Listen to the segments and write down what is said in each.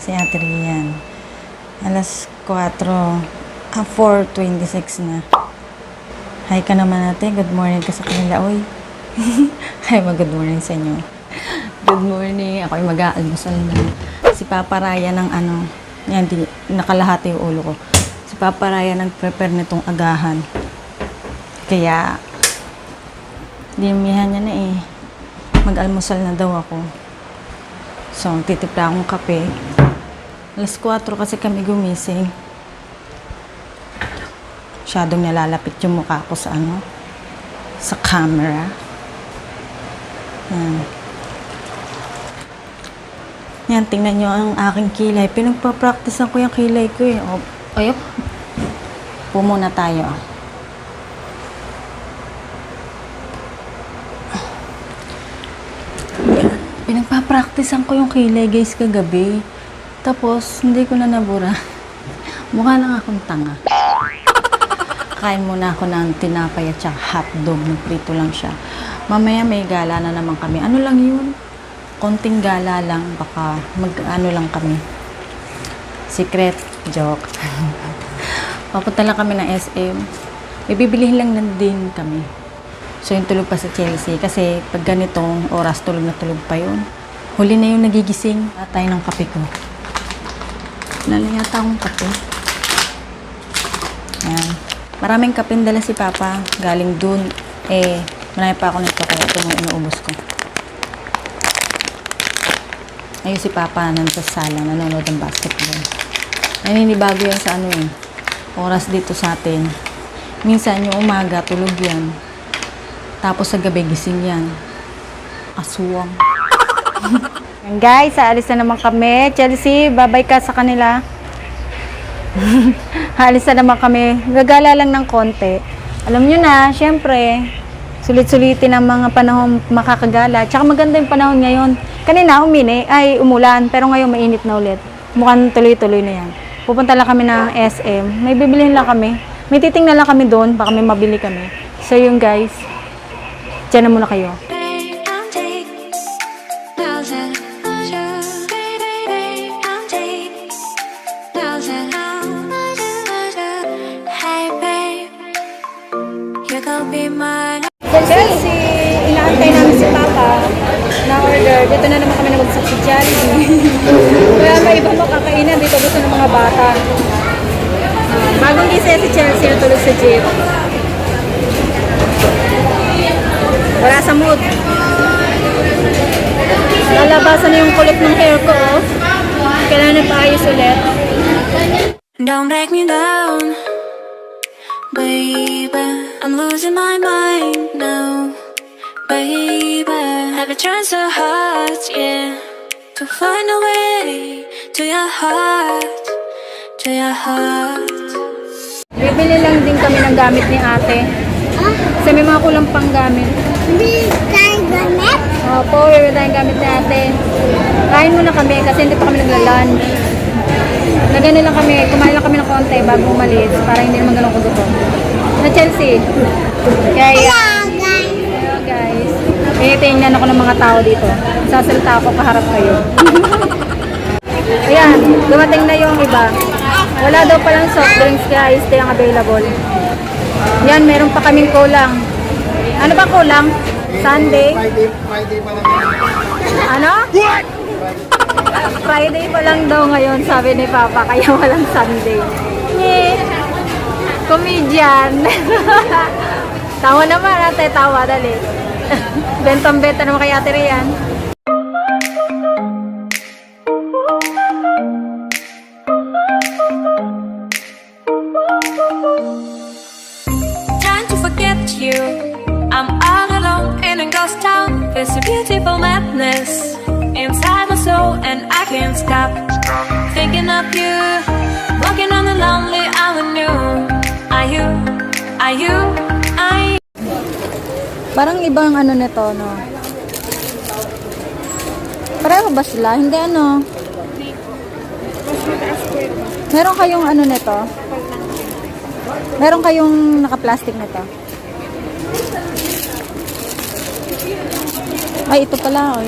Ate Rian. Alas 4, ah, 4.26 na. Hi ka naman ate, good morning ka sa kanila, oy. Hi, mag good morning sa inyo. Good morning, ako ay mag-aalmusal na. Si Papa Raya ng ano, yan, di, nakalahati yung ulo ko. Si Papa Raya nag-prepare nitong agahan. Kaya, dinamihan niya na eh. Mag-almusal na daw ako. So, titipla akong kape. Alas 4 kasi kami gumising. Masyadong nalalapit yung mukha ko sa ano, sa camera. Yan. Yan, tingnan nyo ang aking kilay. Pinagpa-practicean ko yung kilay ko eh. O, ayop. Pumuna tayo. Yan. Pinagpa-practicean ko yung kilay guys kagabi. Tapos, hindi ko na nabura. Mukha lang akong tanga. Kain muna ako ng tinapay at saka hotdog. Nagprito lang siya. Mamaya may gala na naman kami. Ano lang yun? Konting gala lang. Baka mag-ano lang kami. Secret. Joke. Papunta lang kami ng SM. May bibilihin lang na din kami. So yung tulog pa sa Chelsea. Kasi pag ganitong oras, tulog na tulog pa yun. Huli na yung nagigising. Wala tayo ng kape ko. Na yata akong kape. Ayan. Maraming kapin dala si Papa. Galing dun. Eh, marami pa ako nito kaya ito yung inuubos ko. Ayun si Papa nasa sala, nanonood ng basketball. Naninibago yan sa ano eh. Oras dito sa atin. Minsan yung umaga, tulog yan. Tapos sa gabi, gising yan. Aswang. Yan guys, aalis na naman kami. Chelsea, babay ka sa kanila. Halis na naman kami. Gagala lang ng konti. Alam nyo na, syempre, sulit-sulitin ang mga panahon makakagala. Tsaka maganda yung panahon ngayon. Kanina, umini, ay umulan, pero ngayon mainit na ulit. Mukhang tuloy-tuloy na yan. Pupunta lang kami ng SM. May bibilihin lang kami. May titingnan lang kami doon, baka may mabili kami. So yun guys, dyan na muna kayo. Jeep. Wala sa mood. Lalabasan na yung kulot ng hair ko. Oh. Kailangan na paayos ulit. Don't break me down, baby. I'm losing my mind now, baby. I've been trying so hard, yeah, to find a way to your heart, to your heart. Bibili lang din kami ng gamit ni ate. Kasi may mga kulang pang gamit. Hindi tayo gamit. Opo, bibili tayong gamit ni ate. Kain muna kami kasi hindi pa kami nagla-lunch. Nagano lang kami, kumain lang kami ng konti bago umalis para hindi naman ganun kagutom. Na Chelsea. Kaya, Hello, guys. Hello guys. Tinitingnan ako ng mga tao dito. Sasalita ako kaharap kayo. Ayan, dumating na yung iba. Wala daw palang soft drinks kaya ice tea ang available. Yan, meron pa kaming kulang. Ano ba kulang? Sunday? Friday, Friday pa lang. Ano? What? Friday pa lang daw ngayon, sabi ni Papa, kaya walang Sunday. Nye! Comedian! tawa naman, ate, tawa, dali. Bentong-benta naman kay ate Rian. Parang ibang ano nito, no? Pareho ba sila? Hindi ano? Meron kayong ano nito? Meron kayong naka-plastic nito? Ay, ito pala. Oh.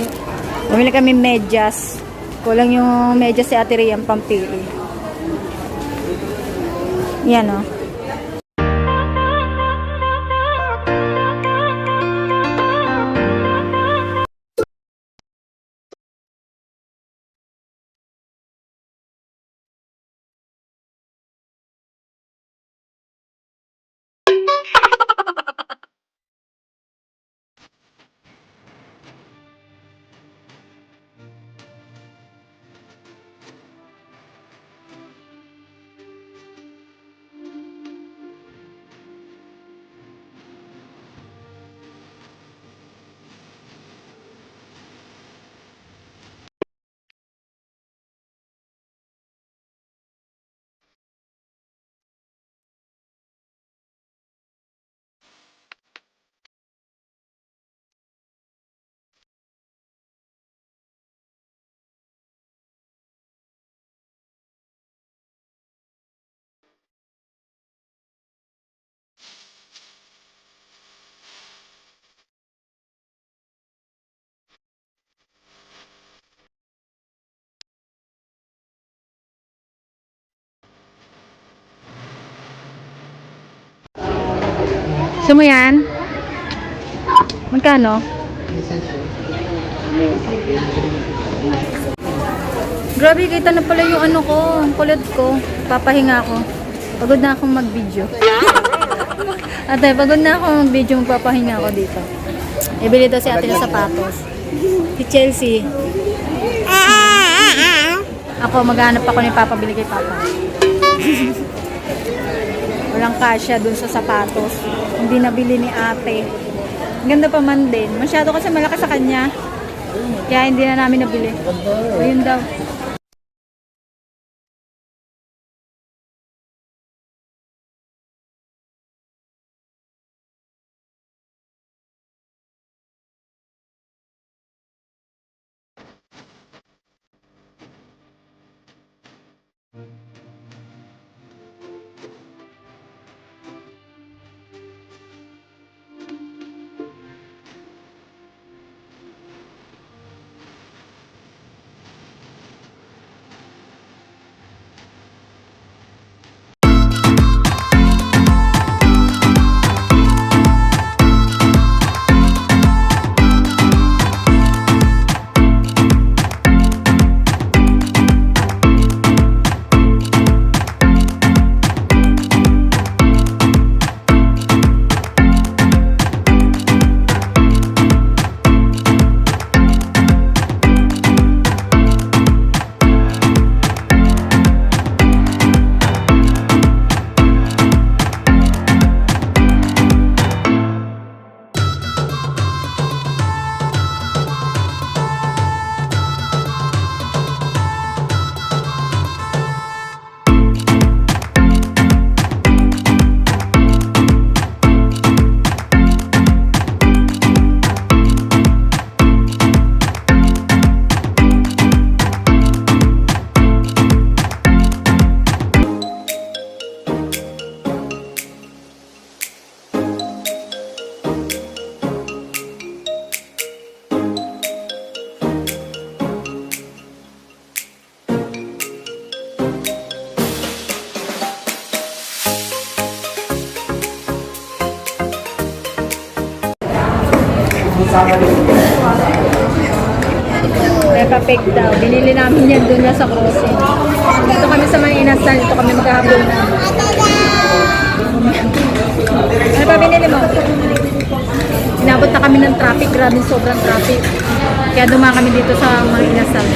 Bumili kami medyas. Kulang yung medyas si Ate Rian pampili. Yan oh. Gusto mo yan? Magkano? Grabe, kita na pala yung ano ko, ang kulot ko. Papahinga ako. Pagod na akong mag-video. Ate, pagod na akong mag-video, magpapahinga ako dito. Ibili daw si ate ng sapatos. Si Chelsea. Ako, maghanap ako ni Papa, bili kay Papa. Walang kasya dun sa sapatos. Hindi nabili ni ate. Ganda pa man din. Masyado kasi malakas sa kanya. Kaya hindi na namin nabili. Ayun daw. Peppa Pig daw. Binili namin yan doon sa crossing. Dito kami sa mga inasal. Dito kami maghahabol na. Ano ba binili mo? Inabot na kami ng traffic. Grabe sobrang traffic. Kaya dumaan kami dito sa mga inasal.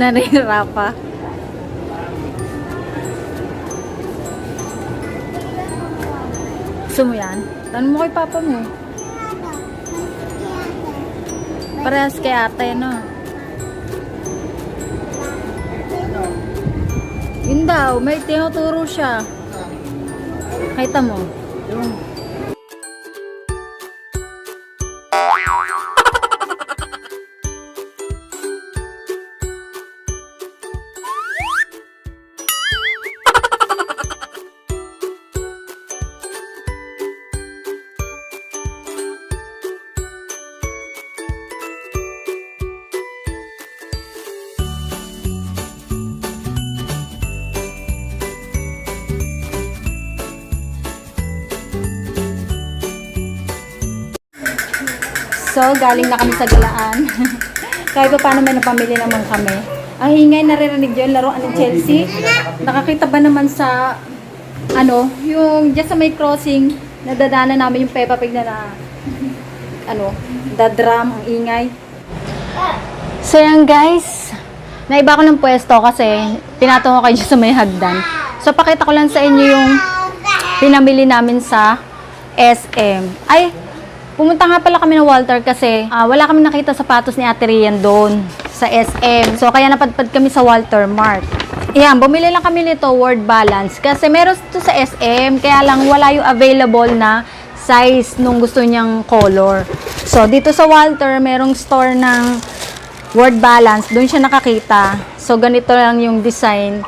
Nanihirapa. Gusto mo yan? Tanong mo kay papa mo. Parehas kay ate, no? Yun daw, may tinuturo siya. Kita mo. So, galing na kami sa galaan. Kahit pa paano may napamili naman kami. Ang hingay naririnig yun, laruan ng Chelsea. Nakakita ba naman sa, ano, yung just sa may crossing, nadadaanan namin yung Peppa Pig na na, ano, the drum, ang ingay. So, yan guys. Naiba ko ng pwesto kasi tinatungo kayo dyan sa may hagdan. So, pakita ko lang sa inyo yung pinamili namin sa SM. Ay, pumunta nga pala kami ng Walter kasi ah, wala kami nakita sapatos ni Ate Rian doon sa SM. So, kaya napadpad kami sa Walter Mart. Yan, bumili lang kami nito, word balance. Kasi meron to sa SM, kaya lang wala yung available na size nung gusto niyang color. So, dito sa Walter, merong store ng word balance. Doon siya nakakita. So, ganito lang yung design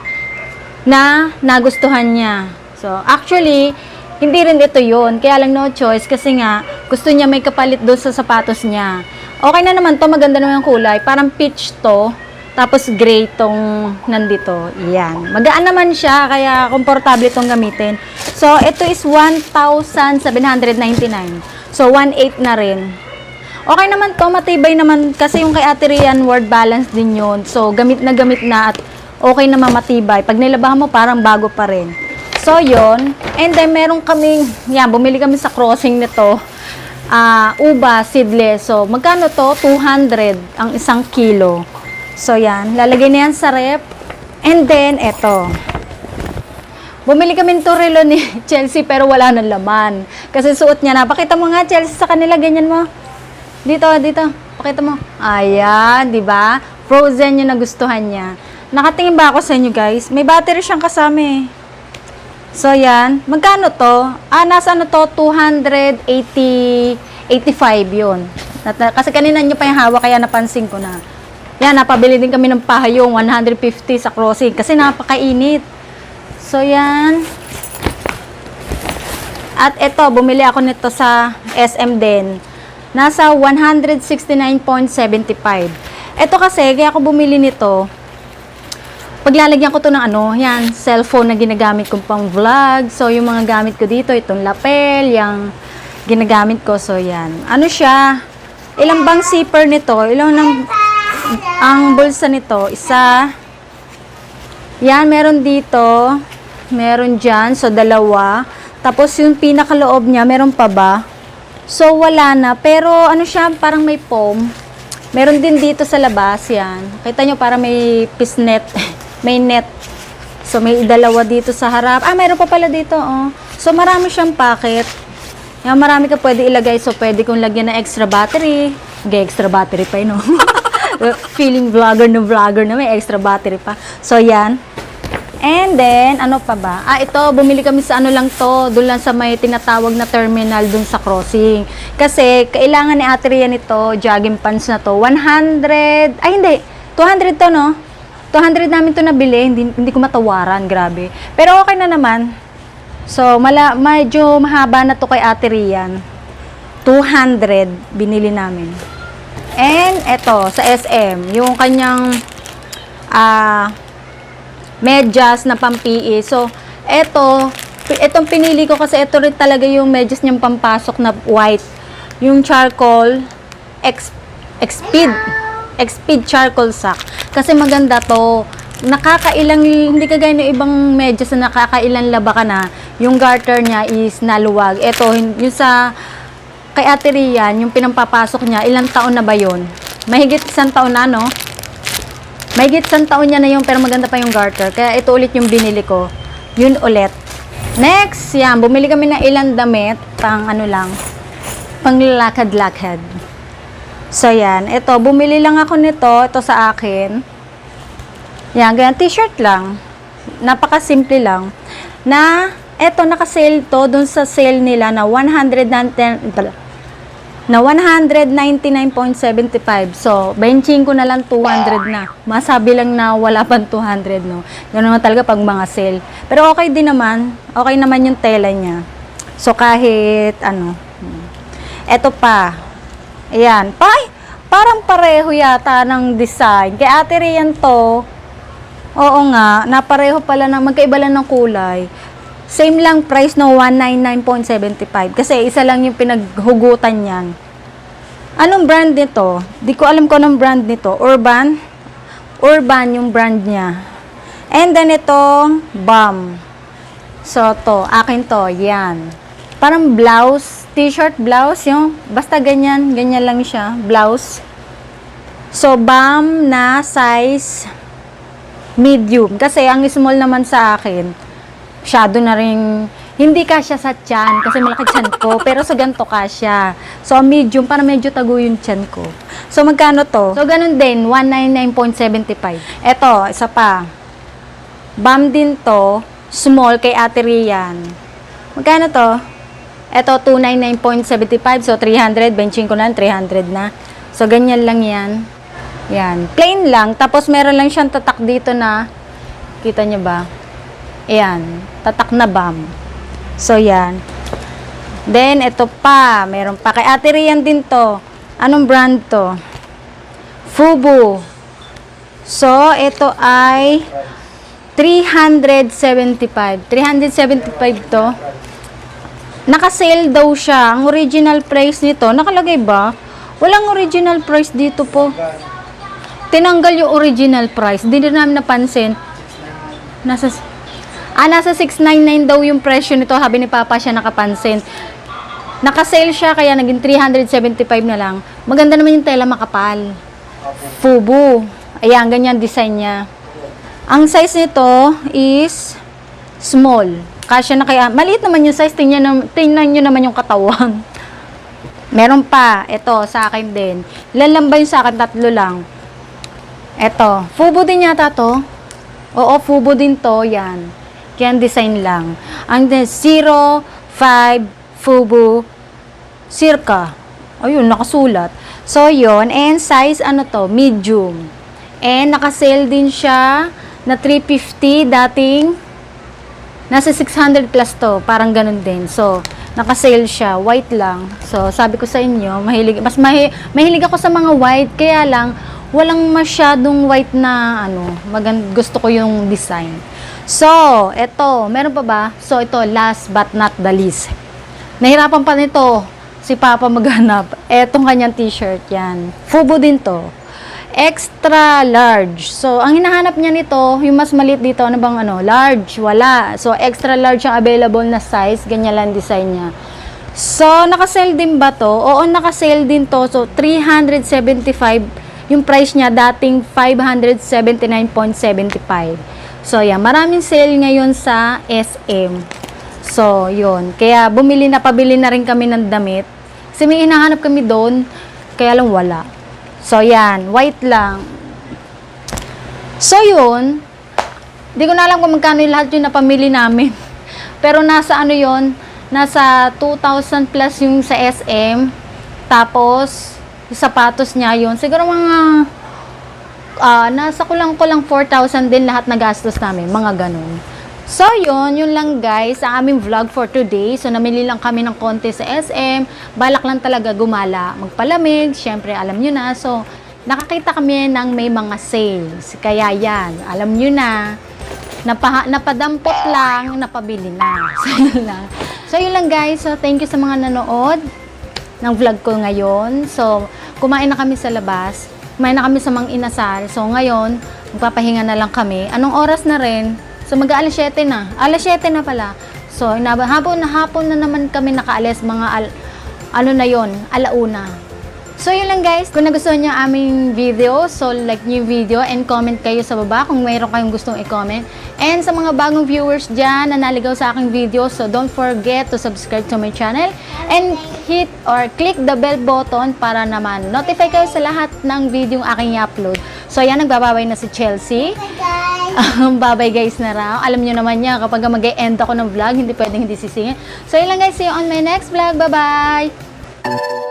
na nagustuhan niya. So, actually, hindi rin ito yun. Kaya lang no choice kasi nga, gusto niya may kapalit doon sa sapatos niya. Okay na naman to, maganda naman yung kulay. Parang peach to, tapos gray tong nandito. Yan. Magaan naman siya, kaya komportable itong gamitin. So, ito is 1,799. So, 1,800 na rin. Okay naman to, matibay naman kasi yung kay Ate Rian, word balance din yun. So, gamit na gamit na at okay naman matibay. Pag nilabahan mo, parang bago pa rin. So, yon And then, meron kaming, yan, bumili kami sa crossing nito. ah uba, seedless. So, magkano to? 200 ang isang kilo. So, yan. Lalagay na yan sa rep. And then, eto. Bumili kami ng relo ni Chelsea pero wala nang laman. Kasi suot niya na. Pakita mo nga, Chelsea, sa kanila. Ganyan mo. Dito, dito. Pakita mo. Ayan, di ba? Frozen yung nagustuhan niya. Nakatingin ba ako sa inyo, guys? May battery siyang kasama eh. So, yan. Magkano to? Ah, nasa ano to? 280, 85 yun. Kasi kanina nyo pa yung hawak, kaya napansin ko na. Yan, napabili din kami ng pahayong 150 sa crossing kasi napakainit. So, yan. At ito, bumili ako nito sa SM din. Nasa 169.75. Ito kasi, kaya ako bumili nito, paglalagyan ko to ng ano, yan, cellphone na ginagamit kong pang vlog. So, yung mga gamit ko dito, itong lapel, yung ginagamit ko. So, yan. Ano siya? Ilang bang zipper nito? Ilang ng, ang bulsa nito? Isa. Yan, meron dito. Meron dyan. So, dalawa. Tapos, yung pinakaloob niya, meron pa ba? So, wala na. Pero, ano siya, parang may foam. Meron din dito sa labas, yan. Kita nyo, para may pisnet. may net. So, may dalawa dito sa harap. Ah, mayroon pa pala dito, oh. So, marami siyang packet. Yan, marami ka pwede ilagay. So, pwede kong lagyan ng extra battery. Hindi, extra battery pa yun, oh. Feeling vlogger na vlogger na may extra battery pa. So, yan. And then, ano pa ba? Ah, ito, bumili kami sa ano lang to, doon lang sa may tinatawag na terminal doon sa crossing. Kasi, kailangan ni Ate Rian ito, jogging pants na to, 100, ay hindi, 200 to, no? 200 namin to nabili, hindi, hindi ko matawaran, grabe. Pero okay na naman. So, mala, medyo mahaba na to kay Ate Rian. 200 binili namin. And, eto, sa SM, yung kanyang, ah, medyas na pampi So, eto, etong pinili ko kasi ito rin talaga yung medyas niyang pampasok na white. Yung charcoal, X, X-Speed, X-Speed charcoal sack. Kasi maganda to. Nakakailang, hindi kagaya ng ibang medyas na nakakailang laba ka na, yung garter niya is naluwag. Ito, yung sa, kay Ate Rian, yung pinampapasok niya, ilang taon na ba yon? Mahigit isang taon na, no? May gitsang taon niya na yung pero maganda pa yung garter. Kaya ito ulit yung binili ko. Yun ulit. Next, yan. Bumili kami ng ilang damit. Pang ano lang. Pang lakad-lakad. So, yan. Ito, bumili lang ako nito. Ito sa akin. Yan, ganyan. T-shirt lang. Napaka-simple lang. Na, eto, naka-sale to dun sa sale nila na 110, na 199.75. So, benching ko na lang 200 na. Masabi lang na wala pang 200, no? Ganun naman talaga pag mga sale. Pero okay din naman. Okay naman yung tela niya. So, kahit, ano, eto pa. Ayan. Pay, parang pareho yata ng design. Kay Ate Rian to, oo nga, napareho pala na, magkaiba lang ng kulay. Same lang price no 199.75 kasi isa lang yung pinaghugutan niyan. Anong brand nito? Di ko alam ko anong brand nito. Urban? Urban yung brand niya. And then itong BAM. So to, akin to, yan. Parang blouse, t-shirt blouse yung basta ganyan, ganyan lang siya, blouse. So BAM na size medium kasi ang small naman sa akin masyado na rin, hindi kasya sa tiyan, kasi malaki tiyan ko, pero sa ganito kasya. So, medium, para medyo tago yung tiyan ko. So, magkano to? So, ganun din, 199.75. Eto, isa pa. BAM din to, small kay Ate Rian. Magkano to? Eto, 299.75, so 300, benching ko na, 300 na. So, ganyan lang yan. Yan. Plain lang, tapos meron lang siyang tatak dito na, kita niyo ba? Ayan, tatak na bam. So, yan. Then, ito pa. Meron pa. Kay Ate Rian din to. Anong brand to? Fubu. So, ito ay 375. 375 to. Naka-sale daw siya. Ang original price nito, nakalagay ba? Walang original price dito po. Tinanggal yung original price. Hindi din namin napansin. Nasa Ah, nasa 699 daw yung presyo nito. Habi ni Papa siya nakapansin. Naka-sale siya kaya naging 375 na lang. Maganda naman yung tela makapal. Fubu. Ayan, ganyan design niya. Ang size nito is small. Kasya na kaya, maliit naman yung size. Tingnan, nam- tingnan nyo naman yung katawan. Meron pa. Ito, sa akin din. Lalamba yung sa akin, tatlo lang. Ito. Fubu din yata to. Oo, Fubu din to. Yan. Yan design lang. Ang de- 0, 5, Fubu, circa. Ayun, nakasulat. So, yon And size, ano to? Medium. And nakasale din siya na 350 dating nasa 600 plus to. Parang ganun din. So, nakasale siya. White lang. So, sabi ko sa inyo, mahilig, mas mahi, mahilig ako sa mga white. Kaya lang, walang masyadong white na, ano, magand, gusto ko yung design. So, eto, meron pa ba? So, ito, last but not the least. Nahirapan pa nito si Papa maghanap. Etong kanyang t-shirt, yan. Fubo din to. Extra large. So, ang hinahanap niya nito, yung mas maliit dito, ano bang ano? Large, wala. So, extra large ang available na size. Ganyan lang design niya. So, nakasale din ba to? Oo, nakasale din to. So, 375 yung price niya dating 579.75. So, yan. Maraming sale ngayon sa SM. So, yun. Kaya, bumili na, pabili na rin kami ng damit. Kasi may hinahanap kami doon, kaya lang wala. So, yan. White lang. So, yun. Hindi ko na alam kung magkano yung lahat yung napamili namin. Pero nasa ano yon nasa 2,000 plus yung sa SM. Tapos, yung sapatos niya yun. Siguro mga ah nasa kulang-kulang 4,000 din lahat na gastos namin, mga ganun. So, yun, yun lang guys, ang aming vlog for today. So, namili lang kami ng konti sa SM. Balak lang talaga gumala, magpalamig. Siyempre, alam nyo na. So, nakakita kami ng may mga sales. Kaya yan, alam nyo na. Napa, napadampot lang, napabili na. So, yun lang. So, yun lang guys. So, thank you sa mga nanood ng vlog ko ngayon. So, kumain na kami sa labas. Kumain na kami sa Mang Inasal. So, ngayon, magpapahinga na lang kami. Anong oras na rin? So, mag-aalas 7 na. Alas 7 na pala. So, hapon na hapon na naman kami nakaalis. Mga, al, ano na yon alauna. So yun lang guys, kung nagustuhan ang aming video, so like yung video and comment kayo sa baba kung mayroon kayong gustong i-comment. And sa mga bagong viewers dyan na naligaw sa aking video, so don't forget to subscribe to my channel and hit or click the bell button para naman notify kayo sa lahat ng video aking i-upload. So yan, nagbababay na si Chelsea. Um, Bye-bye guys na raw. Alam nyo naman niya, kapag mag-end ako ng vlog, hindi pwedeng hindi sisingin. So yun lang guys, see you on my next vlog. Bye-bye!